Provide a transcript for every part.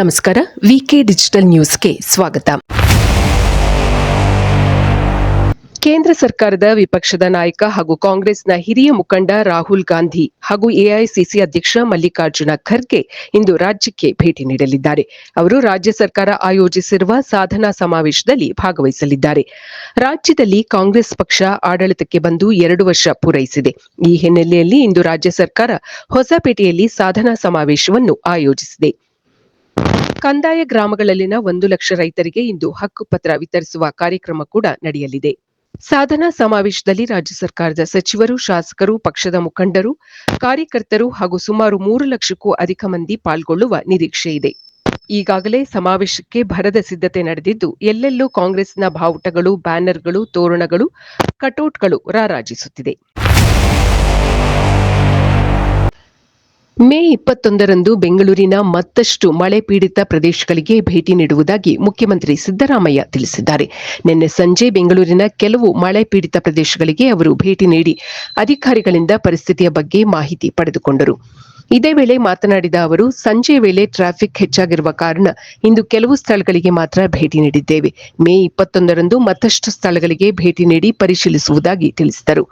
ನಮಸ್ಕಾರ ವಿಕೆ ಡಿಜಿಟಲ್ ನ್ಯೂಸ್ಗೆ ಸ್ವಾಗತ. ಕೇಂದ್ರ ಸರ್ಕಾರದ ವಿಪಕ್ಷದ ನಾಯಕ ಹಾಗೂ ಕಾಂಗ್ರೆಸ್ನ ಹಿರಿಯ ಮುಖಂಡ ರಾಹುಲ್ ಗಾಂಧಿ ಹಾಗೂ ಎಐಸಿಸಿ ಅಧ್ಯಕ್ಷ ಮಲ್ಲಿಕಾರ್ಜುನ ಖರ್ಗೆ ಇಂದು ರಾಜ್ಯಕ್ಕೆ ಭೇಟಿ ನೀಡಲಿದ್ದಾರೆ. ಅವರು ರಾಜ್ಯ ಸರ್ಕಾರ ಆಯೋಜಿಸಿರುವ ಸಾಧನಾ ಸಮಾವೇಶದಲ್ಲಿ ಭಾಗವಹಿಸಲಿದ್ದಾರೆ. ರಾಜ್ಯದಲ್ಲಿ ಕಾಂಗ್ರೆಸ್ ಪಕ್ಷ ಆಡಳಿತಕ್ಕೆ ಬಂದು ಎರಡು ವರ್ಷ ಪೂರೈಸಿದೆ. ಈ ಹಿನ್ನೆಲೆಯಲ್ಲಿ ಇಂದು ರಾಜ್ಯ ಸರ್ಕಾರ ಹೊಸಪೇಟೆಯಲ್ಲಿ ಸಾಧನಾ ಸಮಾವೇಶವನ್ನು ಆಯೋಜಿಸಿದೆ. ಕಂದಾಯ ಗ್ರಾಮಗಳಲ್ಲಿನ ಒಂದು ಲಕ್ಷ ರೈತರಿಗೆ ಇಂದು ಹಕ್ಕುಪತ್ರ ವಿತರಿಸುವ ಕಾರ್ಯಕ್ರಮ ಕೂಡ ನಡೆಯಲಿದೆ. ಸಾಧನಾ ಸಮಾವೇಶದಲ್ಲಿ ರಾಜ್ಯ ಸರ್ಕಾರದ ಸಚಿವರು, ಶಾಸಕರು, ಪಕ್ಷದ ಮುಖಂಡರು, ಕಾರ್ಯಕರ್ತರು ಹಾಗೂ ಸುಮಾರು ಮೂರು ಲಕ್ಷಕ್ಕೂ ಅಧಿಕ ಮಂದಿ ಪಾಲ್ಗೊಳ್ಳುವ ನಿರೀಕ್ಷೆ ಇದೆ. ಈಗಾಗಲೇ ಸಮಾವೇಶಕ್ಕೆ ಭರದ ಸಿದ್ಧತೆ ನಡೆದಿದ್ದು, ಎಲ್ಲೆಲ್ಲೂ ಕಾಂಗ್ರೆಸ್ನ ಬಾವುಟಗಳು, ಬ್ಯಾನರ್ಗಳು, ತೋರಣಗಳು, ಕಟೌಟ್ಗಳು ರಾರಾಜಿಸುತ್ತಿದೆ. ಮೇ ಇಪ್ಪತ್ತೊಂದರಂದು ಬೆಂಗಳೂರಿನ ಮತ್ತಷ್ಟು ಮಳೆ ಪೀಡಿತ ಪ್ರದೇಶಗಳಿಗೆ ಭೇಟಿ ನೀಡುವುದಾಗಿ ಮುಖ್ಯಮಂತ್ರಿ ಸಿದ್ದರಾಮಯ್ಯ ತಿಳಿಸಿದ್ದಾರೆ. ನಿನ್ನೆ ಸಂಜೆ ಬೆಂಗಳೂರಿನ ಕೆಲವು ಮಳೆ ಪೀಡಿತ ಪ್ರದೇಶಗಳಿಗೆ ಅವರು ಭೇಟಿ ನೀಡಿ ಅಧಿಕಾರಿಗಳಿಂದ ಪರಿಸ್ಥಿತಿಯ ಬಗ್ಗೆ ಮಾಹಿತಿ ಪಡೆದುಕೊಂಡರು. ಇದೇ ವೇಳೆ ಮಾತನಾಡಿದ ಅವರು, ಸಂಜೆ ವೇಳೆ ಟ್ರಾಫಿಕ್ ಹೆಚ್ಚಾಗಿರುವ ಕಾರಣ ಇಂದು ಕೆಲವು ಸ್ಥಳಗಳಿಗೆ ಮಾತ್ರ ಭೇಟಿ ನೀಡಿದ್ದೇವೆ. ಮೇ ಇಪ್ಪತ್ತೊಂದರಂದು ಮತ್ತಷ್ಟು ಸ್ಥಳಗಳಿಗೆ ಭೇಟಿ ನೀಡಿ ಪರಿಶೀಲಿಸುವುದಾಗಿ ತಿಳಿಸಿದರು.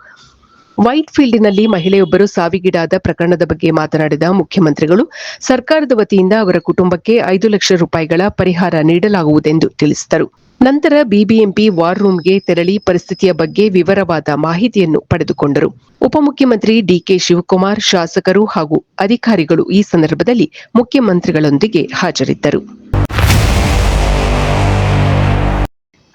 ವೈಟ್ ಫೀಲ್ಡ್ನಲ್ಲಿ ಮಹಿಳೆಯೊಬ್ಬರು ಸಾವಿಗೀಡಾದ ಪ್ರಕರಣದ ಬಗ್ಗೆ ಮಾತನಾಡಿದ ಮುಖ್ಯಮಂತ್ರಿಗಳು, ಸರ್ಕಾರದ ವತಿಯಿಂದ ಅವರ ಕುಟುಂಬಕ್ಕೆ ಐದು ಲಕ್ಷ ರೂಪಾಯಿಗಳ ಪರಿಹಾರ ನೀಡಲಾಗುವುದೆಂದು ತಿಳಿಸಿದರು. ನಂತರ ಬಿಬಿಎಂಪಿ ವಾರ್ ರೂಮ್ಗೆ ತೆರಳಿ ಪರಿಸ್ಥಿತಿಯ ಬಗ್ಗೆ ವಿವರವಾದ ಮಾಹಿತಿಯನ್ನು ಪಡೆದುಕೊಂಡರು. ಉಪಮುಖ್ಯಮಂತ್ರಿ ಡಿಕೆ ಶಿವಕುಮಾರ್, ಶಾಸಕರು ಹಾಗೂ ಅಧಿಕಾರಿಗಳು ಈ ಸಂದರ್ಭದಲ್ಲಿ ಮುಖ್ಯಮಂತ್ರಿಗಳೊಂದಿಗೆ ಹಾಜರಿದ್ದರು.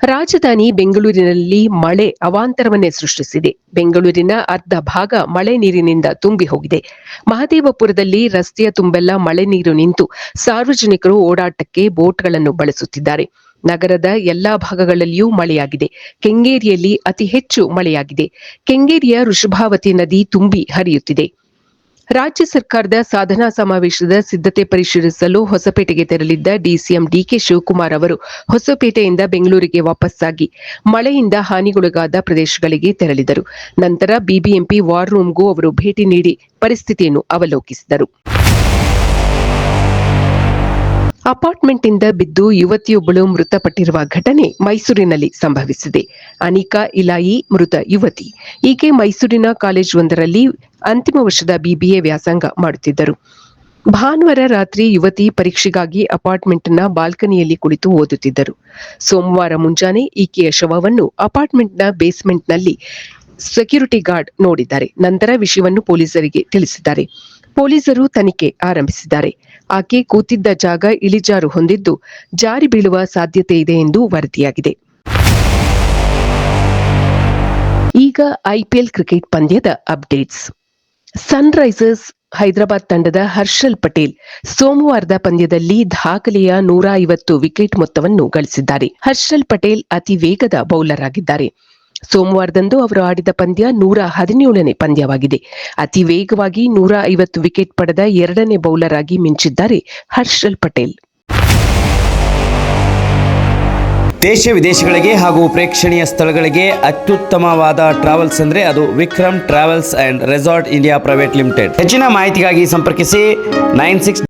ರಾಜಧಾನಿ ಬೆಂಗಳೂರಿನಲ್ಲಿ ಮಳೆ ಅವಾಂತರವನ್ನೇ ಸೃಷ್ಟಿಸಿದೆ. ಬೆಂಗಳೂರಿನ ಅರ್ಧ ಭಾಗ ಮಳೆ ನೀರಿನಿಂದ ತುಂಬಿ ಹೋಗಿದೆ. ಮಹದೇವಪುರದಲ್ಲಿ ರಸ್ತೆಯ ತುಂಬೆಲ್ಲ ಮಳೆ ನೀರು ನಿಂತು ಸಾರ್ವಜನಿಕರು ಓಡಾಟಕ್ಕೆ ಬೋಟ್ಗಳನ್ನು ಬಳಸುತ್ತಿದ್ದಾರೆ. ನಗರದ ಎಲ್ಲಾ ಭಾಗಗಳಲ್ಲಿಯೂ ಮಳೆಯಾಗಿದೆ. ಕೆಂಗೇರಿಯಲ್ಲಿ ಅತಿ ಹೆಚ್ಚು ಮಳೆಯಾಗಿದೆ. ಕೆಂಗೇರಿಯ ವೃಷಭಾವತಿ ನದಿ ತುಂಬಿ ಹರಿಯುತ್ತಿದೆ. ರಾಜ್ಯ ಸರ್ಕಾರದ ಸಾಧನಾ ಸಮಾವೇಶದ ಸಿದ್ಧತೆ ಪರಿಶೀಲಿಸಲು ಹೊಸಪೇಟೆಗೆ ತೆರಳಿದ್ದ ಡಿಸಿಎಂ ಡಿಕೆ ಶಿವಕುಮಾರ್ ಅವರು ಹೊಸಪೇಟೆಯಿಂದ ಬೆಂಗಳೂರಿಗೆ ವಾಪಸ್ಸಾಗಿ ಮಳೆಯಿಂದ ಹಾನಿಗೊಳಗಾದ ಪ್ರದೇಶಗಳಿಗೆ ತೆರಳಿದರು. ನಂತರ ಬಿಬಿಎಂಪಿ ವಾರ್ ರೂಮ್ಗೂ ಅವರು ಭೇಟಿ ನೀಡಿ ಪರಿಸ್ಥಿತಿಯನ್ನು ಅವಲೋಕಿಸಿದರು. ಅಪಾರ್ಟ್ಮೆಂಟ್ನಿಂದ ಬಿದ್ದು ಯುವತಿಯೊಬ್ಬಳು ಮೃತಪಟ್ಟಿರುವ ಘಟನೆ ಮೈಸೂರಿನಲ್ಲಿ ಸಂಭವಿಸಿದೆ. ಅನಿಕಾ ಇಲಾಯಿ ಮೃತ ಯುವತಿ. ಈಕೆ ಮೈಸೂರಿನ ಕಾಲೇಜೊಂದರಲ್ಲಿ ಅಂತಿಮ ವರ್ಷದ ಬಿಬಿಎ ವ್ಯಾಸಂಗ ಮಾಡುತ್ತಿದ್ದರು. ಭಾನುವಾರ ರಾತ್ರಿ ಯುವತಿ ಪರೀಕ್ಷೆಗಾಗಿ ಅಪಾರ್ಟ್ಮೆಂಟ್ನ ಬಾಲ್ಕನಿಯಲ್ಲಿ ಕುಳಿತು ಓದುತ್ತಿದ್ದರು. ಸೋಮವಾರ ಮುಂಜಾನೆ ಈಕೆಯ ಶವವನ್ನು ಅಪಾರ್ಟ್ಮೆಂಟ್ನ ಬೇಸ್ಮೆಂಟ್ನಲ್ಲಿ ಸೆಕ್ಯೂರಿಟಿ ಗಾರ್ಡ್ ನೋಡಿದ್ದಾರೆ. ನಂತರ ವಿಷಯವನ್ನು ಪೊಲೀಸರಿಗೆ ತಿಳಿಸಿದ್ದಾರೆ. ಪೊಲೀಸರು ತನಿಖೆ ಆರಂಭಿಸಿದ್ದಾರೆ. ಆಕೆ ಕೂತಿದ್ದ ಜಾಗ ಇಳಿಜಾರು ಹೊಂದಿದ್ದು ಜಾರಿ ಬೀಳುವ ಸಾಧ್ಯತೆ ಇದೆ ಎಂದು ವರದಿಯಾಗಿದೆ. ಈಗ ಐಪಿಎಲ್ ಕ್ರಿಕೆಟ್ ಪಂದ್ಯದ ಅಪ್ಡೇಟ್ಸ್. ಸನ್ರೈಸರ್ಸ್ ಹೈದರಾಬಾದ್ ತಂಡದ ಹರ್ಷಲ್ ಪಟೇಲ್ ಸೋಮವಾರದ ಪಂದ್ಯದಲ್ಲಿ ದಾಖಲೆಯ ನೂರ ಐವತ್ತು ವಿಕೆಟ್ ಮೊತ್ತವನ್ನು ಗಳಿಸಿದ್ದಾರೆ. ಹರ್ಷಲ್ ಪಟೇಲ್ ಅತಿ ವೇಗದ ಬೌಲರ್ ಆಗಿದ್ದಾರೆ. ಸೋಮವಾರದಂದು ಅವರು ಆಡಿದ ಪಂದ್ಯ ನೂರ ಹದಿನೇಳನೇ ಪಂದ್ಯವಾಗಿದೆ. ಅತಿ ವೇಗವಾಗಿ ನೂರ ಐವತ್ತು ವಿಕೆಟ್ ಪಡೆದ ಎರಡನೇ ಬೌಲರ್ ಆಗಿ ಮಿಂಚಿದ್ದಾರೆ ಹರ್ಷಲ್ ಪಟೇಲ್. ದೇಶ ವಿದೇಶಗಳಿಗೆ ಹಾಗೂ ಪ್ರೇಕ್ಷಣೀಯ ಸ್ಥಳಗಳಿಗೆ ಅತ್ಯುತ್ತಮವಾದ ಟ್ರಾವೆಲ್ಸ್ ಅಂದರೆ ಅದು Vikram travels and resort India private limited. ಹೆಚ್ಚಿನ ಮಾಹಿತಿಗಾಗಿ ಸಂಪರ್ಕಿಸಿ ನೈನ್ ಸಿಕ್ಸ್